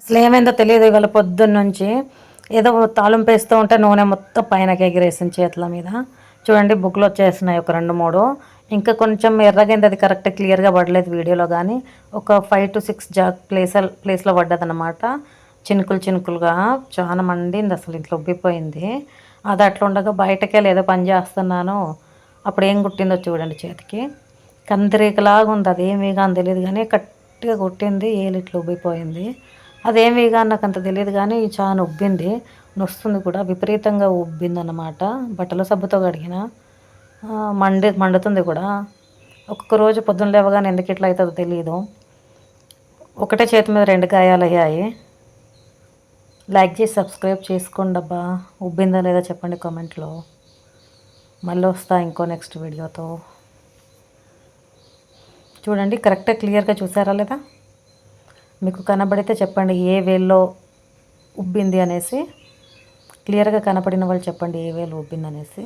అసలు ఏమైందో తెలియదు ఇవాళ పొద్దున్న నుంచి. ఏదో తాళింపు వేస్తూ ఉంటే నూనె మొత్తం పైనకి ఎగిరేసింది చేతుల మీద. చూడండి బుక్లు వచ్చేసినాయి ఒక రెండు మూడు. ఇంకా కొంచెం ఎర్రగైంది అది కరెక్ట్ క్లియర్గా పడలేదు వీడియోలో కానీ ఒక ఫైవ్ టు సిక్స్ జా ప్లేస్ ప్లేస్లో పడ్డదన్నమాట. చినుకులు చినుకులుగా చాలా మండింది అసలు ఇంట్లో ఉబ్బిపోయింది. అది అట్లా ఉండగా బయటకే లేదో పని చేస్తున్నాను. అప్పుడు ఏం కుట్టిందో చూడండి చేతికి. కందిరీకలాగా ఉంది అది ఏమీ కానీ తెలియదు కానీ గట్టిగా కుట్టింది ఏలు ఇట్లా ఉబ్బిపోయింది. అదేమి కానీ నాకు అంత తెలియదు కానీ చాలా ఉబ్బింది నొస్తుంది కూడా. విపరీతంగా ఉబ్బింది అన్నమాట బట్టల సబ్బుతో కడిగిన. మండి మండుతుంది కూడా. ఒక్కొక్క రోజు పొద్దున్న లేవగానే ఎందుకు ఇట్లా అవుతుందో తెలియదు ఒకటే చేతి మీద రెండు గాయాలు అయ్యాయి. లైక్ చేసి సబ్స్క్రైబ్ చేసుకోండి అబ్బా. ఉబ్బిందా లేదా చెప్పండి కామెంట్లో. మళ్ళీ వస్తా ఇంకో నెక్స్ట్ వీడియోతో. చూడండి కరెక్ట్గా క్లియర్గా చూసారా లేదా? మీకు కనబడితే చెప్పండి ఏ వేల్లో ఉబ్బింది అనేసి. క్లియర్గా కనపడిన వాళ్ళు చెప్పండి ఏ వేలు ఉబ్బింది అనేసి